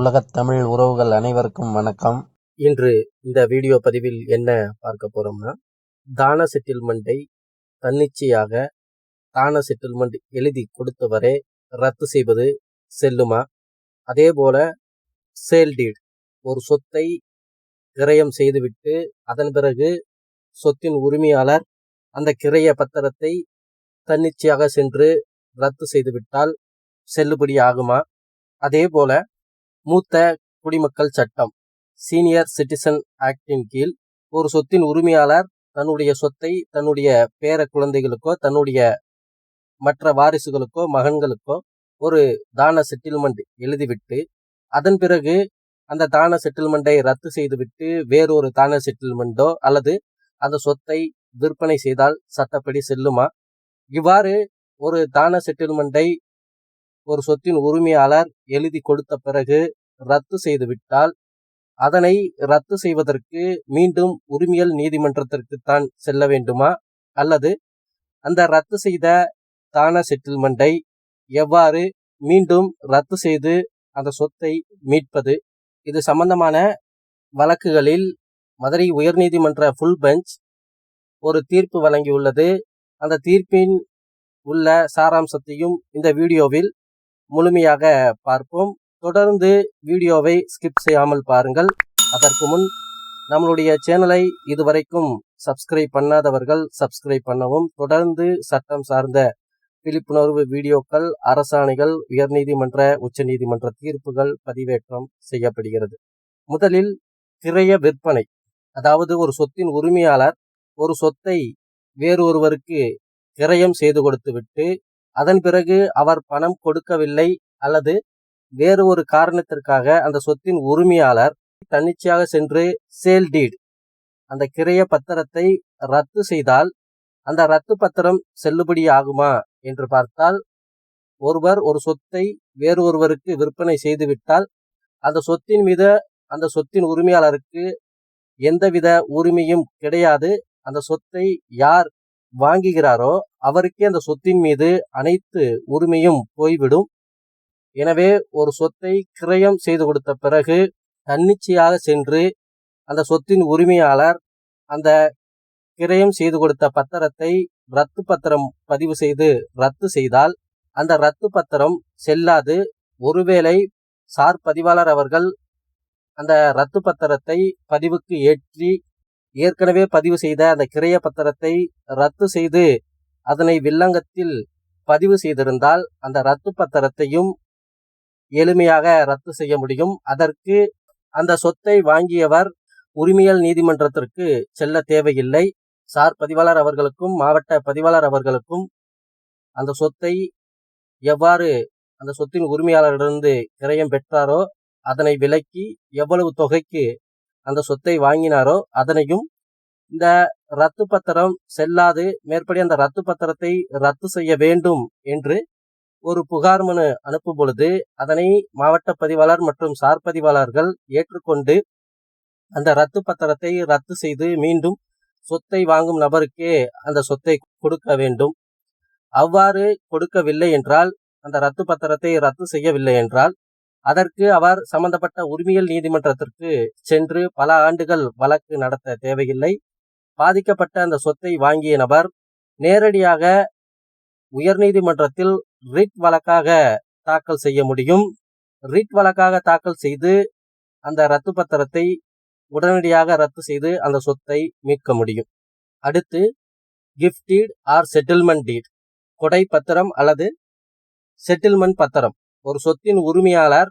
உலகத் தமிழ் உறவுகள் அனைவருக்கும் வணக்கம். இன்று இந்த வீடியோ பதிவில் என்ன பார்க்க போறோம்னா தான செட்டில்மெண்ட்டை தன்னிச்சையாக தான செட்டில்மெண்ட் எழுதி கொடுத்தவரே ரத்து செய்வது செல்லுமா? அதே போல சேல் டீட் ஒரு சொத்தை கிரயம் செய்துவிட்டு அதன் பிறகு சொத்தின் உரிமையாளர் அந்த கிரைய பத்திரத்தை தன்னிச்சையாக சென்று ரத்து செய்துவிட்டால் செல்லுபடி ஆகுமா அதே போல மூத்த குடிமக்கள் சட்டம். சீனியர் சிட்டிசன் ஆக்டின் கீழ் ஒரு சொத்தின் உரிமையாளர் தன்னுடைய சொத்தை தன்னுடைய பேர குழந்தைகளுக்கோ தன்னுடைய மற்ற வாரிசுகளுக்கோ மகன்களுக்கோ ஒரு தான செட்டில்மெண்ட் எழுதிவிட்டு அதன் பிறகு அந்த தான செட்டில்மெண்ட்டை ரத்து செய்துவிட்டு வேறொரு தான செட்டில்மெண்ட்டோ அல்லது அந்த சொத்தை விற்பனை செய்தால் சட்டப்படி செல்லுமா? இவ்வாறு ஒரு தான செட்டில்மெண்ட்டை ஒரு சொத்தின் உரிமையாளர் எழுதி கொடுத்த பிறகு ரத்து செய்துவிட்டால் அதனை ரத்து செய்வதற்கு மீண்டும் உரிமையல் நீதிமன்றத்திற்கு தான் செல்ல வேண்டுமா? அல்லது அந்த ரத்து செய்த தான செட்டில்மெண்ட்டை எவ்வாறு மீண்டும் ரத்து செய்து அந்த சொத்தை மீட்பது? இது சம்பந்தமான வழக்குகளில் மதுரை உயர்நீதிமன்ற ஃபுல் பெஞ்ச் ஒரு தீர்ப்பு வழங்கியுள்ளது. அந்த தீர்ப்பின் உள்ள சாராம்சத்தையும் இந்த வீடியோவில் முழுமையாக பார்ப்போம். தொடர்ந்து வீடியோவை ஸ்கிப் செய்யாமல் பாருங்கள். அதற்கு முன் நம்மளுடைய சேனலை இதுவரைக்கும் சப்ஸ்கிரைப் பண்ணாதவர்கள் சப்ஸ்கிரைப் பண்ணவும். தொடர்ந்து சட்டம் சார்ந்த விழிப்புணர்வு வீடியோக்கள் அரசாணைகள் உயர்நீதிமன்ற உச்சநீதிமன்ற தீர்ப்புகள் பதிவேற்றம் செய்யப்படுகிறது. முதலில் கிரைய விற்பனை. அதாவது ஒரு சொத்தின் உரிமையாளர் ஒரு சொத்தை வேறொருவருக்கு கிரயம் செய்து கொடுத்துவிட்டு அதன் பிறகு அவர் பணம் கொடுக்கவில்லை அல்லது வேறு ஒரு காரணத்திற்காக அந்த சொத்தின் உரிமையாளர் தன்னிச்சையாக சென்று சேல் டீட் அந்த கிரைய பத்திரத்தை ரத்து செய்தால் அந்த ரத்து பத்திரம் செல்லுபடி ஆகுமா என்று பார்த்தால் ஒருவர் ஒரு சொத்தை வேறு ஒருவருக்கு விற்பனை செய்துவிட்டால் அந்த சொத்தின் மீது அந்த சொத்தின் உரிமையாளருக்கு எந்தவித உரிமையும் கிடையாது. அந்த சொத்தை யார் வாங்குகிறாரோ அவருக்கே அந்த சொத்தின் மீது அனைத்து உரிமையும் போய்விடும். எனவே ஒரு சொத்தை கிரயம் செய்து கொடுத்த பிறகு தன்னிச்சையாக சென்று அந்த சொத்தின் உரிமையாளர் அந்த கிரயம் செய்து கொடுத்த பத்திரத்தை ரத்து பத்திரம் பதிவு செய்து ரத்து செய்தால் அந்த ரத்து பத்திரம் செல்லாது. ஒருவேளை சார் பதிவாளர் அவர்கள் அந்த ரத்து பத்திரத்தை பதிவுக்கு ஏற்றி ஏற்கனவே பதிவு செய்த அந்த கிரைய பத்திரத்தை ரத்து செய்து அதனை வில்லங்கத்தில் பதிவு செய்திருந்தால் அந்த ரத்து பத்திரத்தையும் எளிமையாக ரத்து செய்ய முடியும். அதற்கு அந்த சொத்தை வாங்கியவர் உரிமையல் நீதிமன்றத்திற்கு செல்ல தேவையில்லை. சார் பதிவாளர் அவர்களுக்கும் மாவட்ட பதிவாளர் அவர்களுக்கும் அந்த சொத்தை எவ்வாறு அந்த சொத்தின் உரிமையாளரிடமிருந்து கிரயம் பெற்றாரோ அதனை விலக்கி எவ்வளவு தொகைக்கு அந்த சொத்தை வாங்கினாரோ அதனையும் இந்த ரத்து பத்திரம் செல்லாது மேற்படி அந்த ரத்து பத்திரத்தை ரத்து செய்ய வேண்டும் என்று ஒரு புகார் மனு அனுப்பும் பொழுது அதனை மாவட்ட பதிவாளர் மற்றும் சார் பதிவாளர்கள் ஏற்றுக்கொண்டு அந்த ரத்து பத்திரத்தை ரத்து செய்து மீண்டும் சொத்தை வாங்கும் நபருக்கே அந்த சொத்தை கொடுக்க வேண்டும். அவ்வாறு கொடுக்கவில்லை என்றால் அந்த ரத்து பத்திரத்தை ரத்து செய்யவில்லை என்றால் அதற்கு அவர் சம்பந்தப்பட்ட உரிமையல் நீதிமன்றத்திற்கு சென்று பல ஆண்டுகள் வழக்கு நடத்த தேவையில்லை. பாதிக்கப்பட்ட அந்த சொத்தை வாங்கிய நபர் நேரடியாக உயர்நீதிமன்றத்தில் ரிட் வழக்காக தாக்கல் செய்ய முடியும். ரிட் வழக்காக தாக்கல் செய்து அந்த ரத்து பத்திரத்தை உடனடியாக ரத்து செய்து அந்த சொத்தை மீட்க முடியும். அடுத்து கிஃப்டீட் ஆர் செட்டில்மெண்ட் டீட் கொடை பத்திரம் அல்லது செட்டில்மெண்ட் பத்திரம். ஒரு சொத்தின் உரிமையாளர்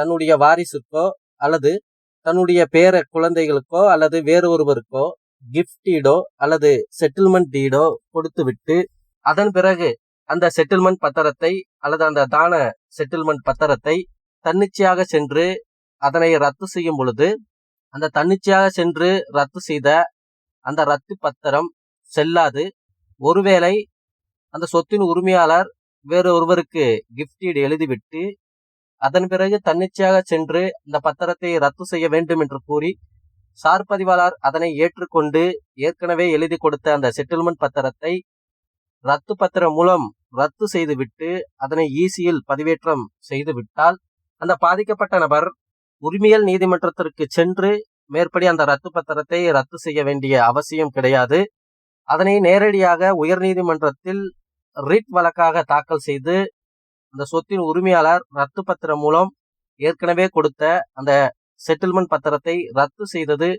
தன்னுடைய வாரிசுக்கோ அல்லது தன்னுடைய பேர குழந்தைகளுக்கோ அல்லது வேறு ஒருவருக்கோ கிஃப்டீடோ அல்லது செட்டில்மெண்ட் டீடோ கொடுத்துவிட்டு அதன் பிறகு அந்த செட்டில்மெண்ட் பத்திரத்தை அல்லது அந்த தான செட்டில்மெண்ட் பத்திரத்தை தன்னிச்சையாக சென்று அதனை ரத்து செய்யும் பொழுது அந்த தன்னிச்சையாக சென்று ரத்து செய்த அந்த ரத்து பத்திரம் செல்லாது. ஒருவேளை அந்த சொத்தின் உரிமையாளர் வேறு ஒருவருக்கு கிஃப்டீடு எழுதிவிட்டு அதன் பிறகு தன்னிச்சையாக சென்று இந்த பத்திரத்தை ரத்து செய்ய வேண்டும் என்று கூறி சார் பதிவாளர் அதனை ஏற்றுக்கொண்டு ஏற்கனவே எழுதி கொடுத்த அந்த செட்டில்மெண்ட் பத்திரத்தை ரத்து பத்திரம் மூலம் ரத்து செய்துவிட்டு அதனை ஈசியில் பதிவேற்றம் செய்துவிட்டால் அந்த பாதிக்கப்பட்ட நபர் உரிமையல் நீதிமன்றத்திற்கு சென்று மேற்படி அந்த ரத்து பத்திரத்தை ரத்து செய்ய வேண்டிய அவசியம் கிடையாது. அதனை நேரடியாக உயர்நீதிமன்றத்தில் ரிட் வழக்காக தாக்கல் செய்து அந்த சொத்தின் உரிமையாளர் ரத்து பத்திரம் மூலம் ஏற்கனவே கொடுத்த அந்த செட்டில்மெண்ட் பத்திரத்தை ரத்து செய்தது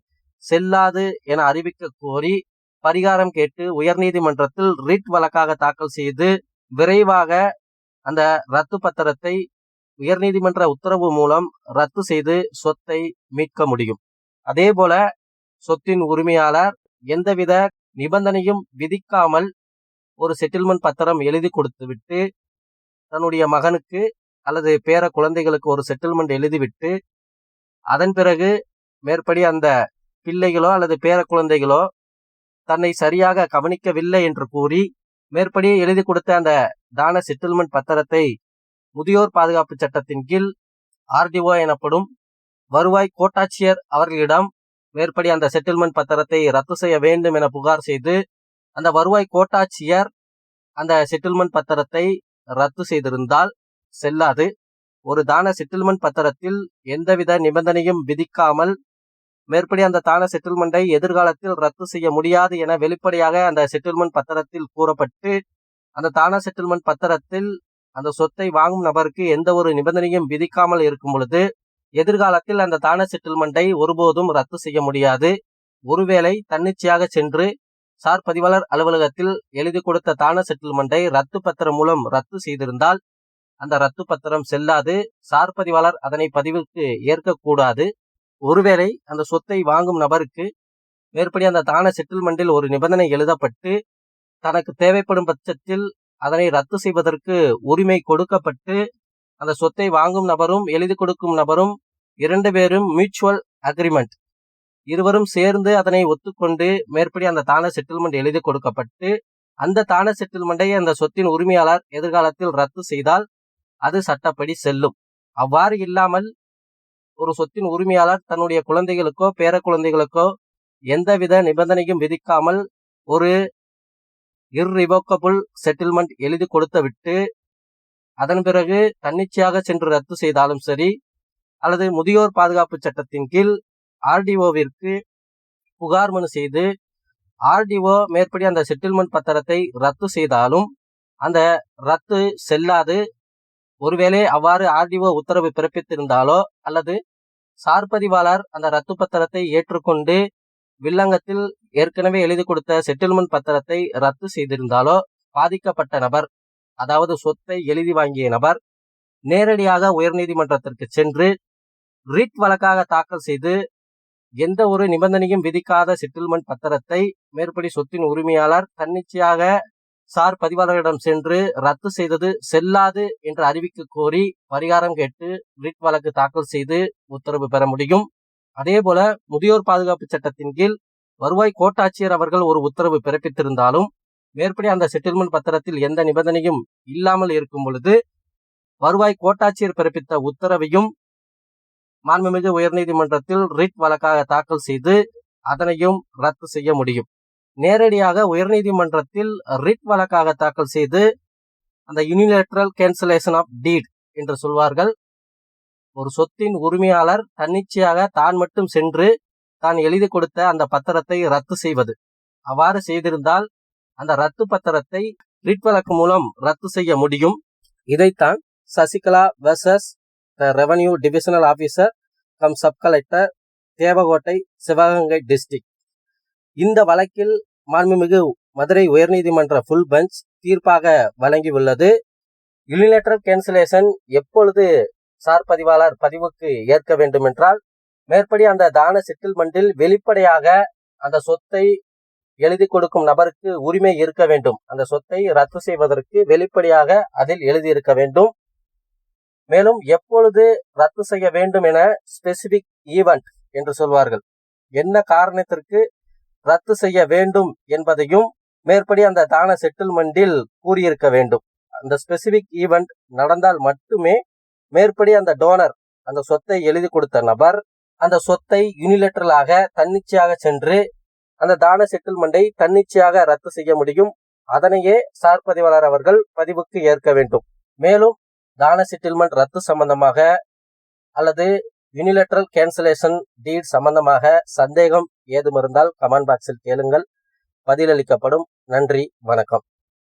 செல்லாது என அறிவிக்க கோரி பரிகாரம் கேட்டு உயர்நீதிமன்றத்தில் ரிட் வழக்காக தாக்கல் செய்து விரைவாக அந்த ரத்து பத்திரத்தை உயர்நீதிமன்ற உத்தரவு மூலம் ரத்து செய்து சொத்தை மீட்க முடியும். அதே போல சொத்தின் உரிமையாளர் எந்தவித நிபந்தனையும் விதிக்காமல் ஒரு செட்டில்மெண்ட் பத்திரம் எழுதி கொடுத்துவிட்டு தன்னுடைய மகனுக்கு அல்லது பேர குழந்தைகளுக்கு ஒரு செட்டில்மெண்ட் எழுதிவிட்டு அதன் பிறகு மேற்படி அந்த பிள்ளைகளோ அல்லது பேர குழந்தைகளோ தன்னை சரியாக கவனிக்கவில்லை என்று கூறி மேற்படி எழுதி கொடுத்த அந்த தான செட்டில்மெண்ட் பத்திரத்தை முதியோர் பாதுகாப்பு சட்டத்தின் கீழ் ஆர்டிஓ எனப்படும் வருவாய் கோட்டாட்சியர் அவர்களிடம் மேற்படி அந்த செட்டில்மெண்ட் பத்திரத்தை ரத்து செய்ய வேண்டும் என புகார் செய்து அந்த வருவாய் கோட்டாட்சியர் அந்த செட்டில்மெண்ட் பத்திரத்தை ரத்து செய்திருந்தால் செல்லாது. ஒரு தான செட்டில்மெண்ட் பத்திரத்தில் எந்தவித நிபந்தனையும் விதிக்காமல் மேற்படி அந்த தான செட்டில்மெண்ட்டை எதிர்காலத்தில் ரத்து செய்ய முடியாது என வெளிப்படையாக அந்த செட்டில்மெண்ட் பத்திரத்தில் கூறப்பட்டு அந்த தான செட்டில்மெண்ட் பத்திரத்தில் அந்த சொத்தை வாங்கும் நபருக்கு எந்த ஒரு நிபந்தனையும் விதிக்காமல் இருக்கும் பொழுது எதிர்காலத்தில் அந்த தான செட்டில்மெண்ட்டை ஒருபோதும் ரத்து செய்ய முடியாது. ஒருவேளை தன்னிச்சையாக சென்று சார் பதிவாளர் அலுவலகத்தில் எழுதி கொடுத்த தான செட்டில்மெண்ட்டை ரத்து பத்திரம் மூலம் ரத்து செய்திருந்தால் அந்த ரத்து பத்திரம் செல்லாது. சார் பதிவாளர் அதனை பதிவுக்கு ஏற்கக்கூடாது. ஒருவேளை அந்த சொத்தை வாங்கும் நபருக்கு மேற்படி அந்த தான செட்டில்மெண்டில் ஒரு நிபந்தனை எழுதப்பட்டு தனக்கு தேவைப்படும் பட்சத்தில் அதனை ரத்து செய்வதற்கு உரிமை கொடுக்கப்பட்டு அந்த சொத்தை வாங்கும் நபரும் எழுதி கொடுக்கும் நபரும் இரண்டு பேரும் மியூச்சுவல் அக்ரிமெண்ட் இருவரும் சேர்ந்து அதனை ஒத்துக்கொண்டு மேற்படி அந்த தான செட்டில்மெண்ட் எழுதி கொடுக்கப்பட்டு அந்த தான செட்டில்மெண்டை அந்த சொத்தின் உரிமையாளர் எதிர்காலத்தில் ரத்து செய்தால் அது சட்டப்படி செல்லும். அவ்வாறு இல்லாமல் ஒரு சொத்தின் உரிமையாளர் தன்னுடைய குழந்தைகளுக்கோ பேர குழந்தைகளுக்கோ எந்தவித நிபந்தனையும் விதிக்காமல் ஒரு இர்ரிவோக்கபிள் செட்டில்மெண்ட் எழுதி கொடுத்து விட்டு அதன் பிறகு தன்னிச்சையாக சென்று ரத்து செய்தாலும் சரி அல்லது முதியோர் பாதுகாப்பு சட்டத்தின் கீழ் ஆர்டிஓவிற்கு புகார் மனு செய்து ஆர்டிஓ மேற்படி அந்த செட்டில்மெண்ட் பத்திரத்தை ரத்து செய்தாலும் அந்த ரத்து செல்லாது. ஒருவேளை அவ்வாறு ஆர்டிஓ உத்தரவு பிறப்பித்திருந்தாலோ அல்லது சார்பதிவாளர் அந்த ரத்து பத்திரத்தை ஏற்றுக்கொண்டு வில்லங்கத்தில் ஏற்கனவே எழுதி கொடுத்த செட்டில்மெண்ட் பத்திரத்தை ரத்து செய்திருந்தாலோ பாதிக்கப்பட்ட நபர் அதாவது சொத்தை எழுதி வாங்கிய நபர் நேரடியாக உயர்நீதிமன்றத்திற்கு சென்று ரிட் வழக்காக தாக்கல் செய்து எந்த ஒரு நிபந்தனையும் விதிக்காத செட்டில்மெண்ட் பத்திரத்தை மேற்படி சொத்தின் உரிமையாளர் தன்னிச்சையாக சார் பதிவாளரிடம் சென்று ரத்து செய்தது செல்லாது என்று அறிவிக்க கோரி பரிகாரம் கேட்டு ரிட் வழக்கு தாக்கல் செய்து உத்தரவு பெற முடியும். அதே போல முதியோர் பாதுகாப்பு சட்டத்தின் கீழ் வருவாய் கோட்டாட்சியர் அவர்கள் ஒரு உத்தரவு பிறப்பித்திருந்தாலும் மேற்படி அந்த செட்டில்மெண்ட் பத்திரத்தில் எந்த நிபந்தனையும் இல்லாமல் இருக்கும் பொழுது வருவாய் கோட்டாட்சியர் பிறப்பித்த உத்தரவையும் மாண்புமிகு உயர்நீதிமன்றத்தில் ரிட் வழக்காக தாக்கல் செய்து அதனையும் ரத்து செய்ய முடியும். நேரடியாக உயர்நீதிமன்றத்தில் ரிட் வழக்காக தாக்கல் செய்து அந்த யூனிலேட்ரல் கேன்சலேஷன் ஆஃப் டீட் என்று சொல்வார்கள். ஒரு சொத்தின் உரிமையாளர் தன்னிச்சையாக தான் மட்டும் சென்று தான் எழுதி கொடுத்த அந்த பத்திரத்தை ரத்து செய்வது. அவ்வாறு செய்திருந்தால் அந்த ரத்து பத்திரத்தை ரிட் வழக்கு மூலம் ரத்து செய்ய முடியும். இதைத்தான் Sasikala versus revenue divisional officer cum sub collector Devakottai Sivaganga district இந்த வழக்கில் மாண்புமிகு மதுரை உயர்நீதிமன்ற ஃபுல் பெஞ்ச் தீர்ப்பாக வழங்கியுள்ளது. யூனிலேட்டரல் கேன்சலேஷன் எப்பொழுது சார் பதிவாளர் பதிவுக்கு ஏற்க வேண்டும் என்றால் மேற்படி அந்த தான செட்டில்மெண்டில் வெளிப்படையாக அந்த சொத்தை எழுதி கொடுக்கும் நபருக்கு உரிமை இருக்க வேண்டும். அந்த சொத்தை ரத்து செய்வதற்கு வெளிப்படையாக அதில் எழுதியிருக்க வேண்டும். மேலும் எப்பொழுது ரத்து செய்ய வேண்டும் என ஸ்பெசிபிக் ஈவெண்ட் என்று சொல்வார்கள். என்ன காரணத்திற்கு ரத்து செய்ய வேண்டும் என்பதையும் மேற்படி அந்த தான செட்டில்மெண்டில் கூறியிருக்க வேண்டும். அந்த ஸ்பெசிபிக் ஈவெண்ட் நடந்தால் மட்டுமே மேற்படி அந்த டோனர் அந்த சொத்தை எழுதி கொடுத்த நபர் அந்த சொத்தை யூனிலேட்டரலாக தன்னிச்சையாக சென்று அந்த தான செட்டில்மெண்டை தன்னிச்சையாக ரத்து செய்ய முடியும். அதனையே சார் பதிவாளர் அவர்கள் பதிவுக்கு ஏற்க வேண்டும். மேலும் தான செட்டில்மெண்ட் ரத்து சம்பந்தமாக அல்லது யூனிலேட்ரல் கேன்சலேஷன் டீட் சம்பந்தமாக சந்தேகம் ஏதும் இருந்தால் கமெண்ட் பாக்ஸில் கேளுங்கள். பதிலளிக்கப்படும். நன்றி. வணக்கம்.